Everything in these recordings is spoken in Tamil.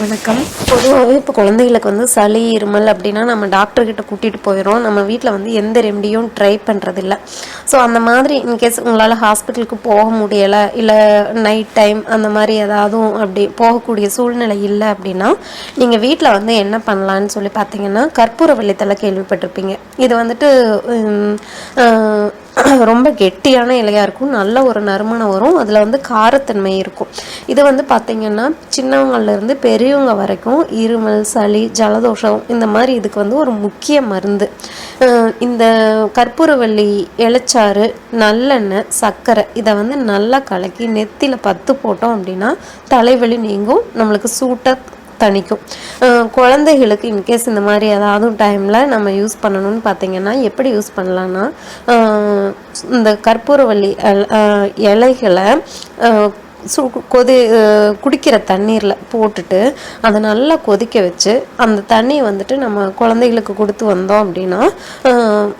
வணக்கம். பொதுவாகவே இப்போ குழந்தைகளுக்கு வந்து சளி இருமல் அப்படின்னா நம்ம டாக்டர்கிட்ட கூட்டிகிட்டு போயிடும் நம்ம வீட்டில் வந்து எந்த ரெமடியும் ட்ரை பண்ணுறதில்ல ஸோ அந்த மாதிரி இன்கேஸ் உங்களால் ஹாஸ்பிட்டலுக்கு போக முடியலை இல்லை நைட் டைம் அந்த மாதிரி ஏதாவது அப்படி போகக்கூடிய சூழ்நிலை இல்லை அப்படின்னா நீங்கள் வீட்டில் வந்து என்ன பண்ணலான்னு சொல்லி பார்த்தீங்கன்னா கற்பூர வெள்ளித்தலை கேள்விப்பட்டிருப்பீங்க. இது வந்துட்டு ரொம்ப கெட்டியான இலையாக இருக்கும். நல்ல ஒரு நறுமணம் வரும். அதில் வந்து காரத்தன்மை இருக்கும். இது வந்து பார்த்திங்கன்னா சின்னவங்கள்லேருந்து பெரியவங்க வரைக்கும் இருமல் சளி ஜலதோஷம் இந்த மாதிரி இதுக்கு வந்து ஒரு முக்கிய மருந்து. இந்த கற்பூரவள்ளி இலைச்சாறு நல்லெண்ணெய் சர்க்கரை இதை வந்து நல்லா கலக்கி நெத்தியில் பத்து போட்டோம் அப்படின்னா தலைவலி நீங்கும். நம்மளுக்கு சூட்டாக தணிக்கும். குழந்தைகளுக்கு இன்கேஸ் இந்த மாதிரி ஏதாவது டைமில் நம்ம யூஸ் பண்ணணும்னு பார்த்தீங்கன்னா எப்படி யூஸ் பண்ணலான்னா இந்த கற்பூரவள்ளி இலைகளை சு கொதி குடிக்கிற தண்ணீரில் போட்டுட்டு அதை நல்லா கொதிக்க வச்சு அந்த தண்ணியை வந்துட்டு நம்ம குழந்தைகளுக்கு கொடுத்து வந்தோம் அப்படின்னா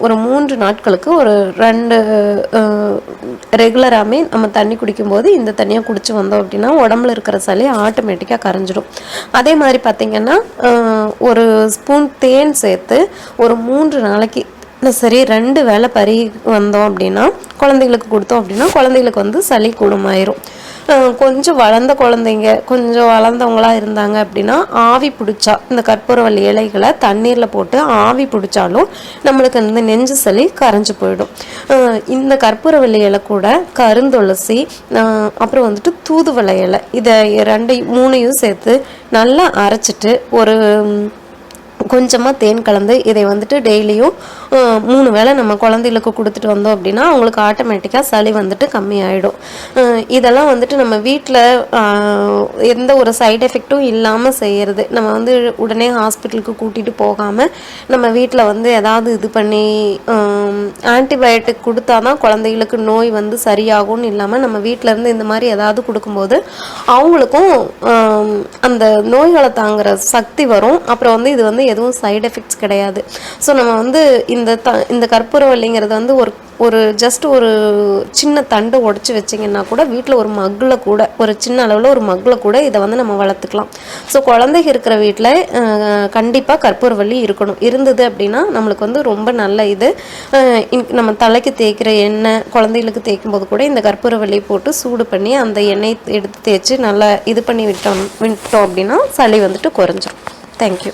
ஒரு மூன்று நாட்களுக்கு ஒரு ரெண்டு ரெகுலராகவே நம்ம தண்ணி குடிக்கும்போது இந்த தண்ணியை குடிச்சு வந்தோம் அப்படின்னா உடம்புல இருக்கிற சளி ஆட்டோமேட்டிக்காக கரைஞ்சிடும். அதே மாதிரி பார்த்திங்கன்னா ஒரு ஸ்பூன் தேன் சேர்த்து ஒரு மூன்று நாளைக்கு இல்லை சரி ரெண்டு வேளை பறி வந்தோம் அப்படின்னா குழந்தைகளுக்கு கொடுத்தோம் அப்படின்னா குழந்தைகளுக்கு வந்து சளி குணமாயிரும். கொஞ்சம் வளர்ந்த குழந்தைங்க கொஞ்சம் வளர்ந்தவங்களா இருந்தாங்க அப்படின்னா ஆவி பிடிச்சா இந்த கற்பூரவள்ளி இலைகளை தண்ணீரில் போட்டு ஆவி பிடிச்சாலும் நம்மளுக்கு இந்த நெஞ்சு சளி கரைஞ்சு போயிடும். இந்த கற்பூரவள்ளி இலை கூட கருந்துளசி அப்புறம் வந்துட்டு தூதுவளை இலை இதை ரெண்டையும் மூணையும் சேர்த்து நல்லா அரைச்சிட்டு ஒரு கொஞ்சமாக தேன் கலந்து இதை வந்துட்டு டெய்லியும் மூணு வேளை நம்ம குழந்தைகளுக்கு கொடுத்துட்டு வந்தோம் அப்படின்னா அவங்களுக்கு ஆட்டோமேட்டிக்காக சளி வந்துட்டு கம்மியாயிடும். இதெல்லாம் வந்துட்டு நம்ம வீட்டில் எந்த ஒரு சைடு எஃபெக்ட்டும் இல்லாமல் செய்கிறது நம்ம வந்து உடனே ஹாஸ்பிட்டலுக்கு கூட்டிகிட்டு போகாமல் நம்ம வீட்டில் வந்து எதாவது இது பண்ணி ஆன்டிபயோட்டிக் கொடுத்தா தான் குழந்தைகளுக்கு நோய் வந்து சரியாகும்னு இல்லாமல் நம்ம வீட்டில் இருந்து இந்த மாதிரி எதாவது கொடுக்கும்போது அவங்களுக்கும் அந்த நோய்களை தாங்குற சக்தி வரும். அப்புறம் வந்து இது வந்து எதுவும் சைடு எஃபெக்ட்ஸ் கிடையாது. ஸோ நம்ம வந்து இந்த த இந்த கற்பூரவல்லிங்கிறது வந்து ஒரு ஒரு ஜஸ்ட் ஒரு சின்ன தண்டை உடச்சி வச்சிங்கன்னா கூட வீட்டில் ஒரு மக்கில் கூட ஒரு சின்ன அளவில் ஒரு மக்கில் கூட இதை வந்து நம்ம வளர்த்துக்கலாம். ஸோ குழந்தைங்க இருக்கிற வீட்டில் கண்டிப்பாக கற்பூரவள்ளி இருக்கணும். இருந்தது அப்படின்னா நம்மளுக்கு வந்து ரொம்ப நல்ல இது. இன்- நம்ம தலைக்கு தேய்க்கிற எண்ணெய் குழந்தைகளுக்கு தேய்க்கும் போது கூட இந்த கற்பூரவள்ளி போட்டு சூடு பண்ணி அந்த எண்ணெய் எடுத்து தேய்ச்சி நல்லா இது பண்ணி விட்டோம் விட்டோம் அப்படின்னா சளி வந்துட்டு குறைஞ்சிரும். தேங்க்யூ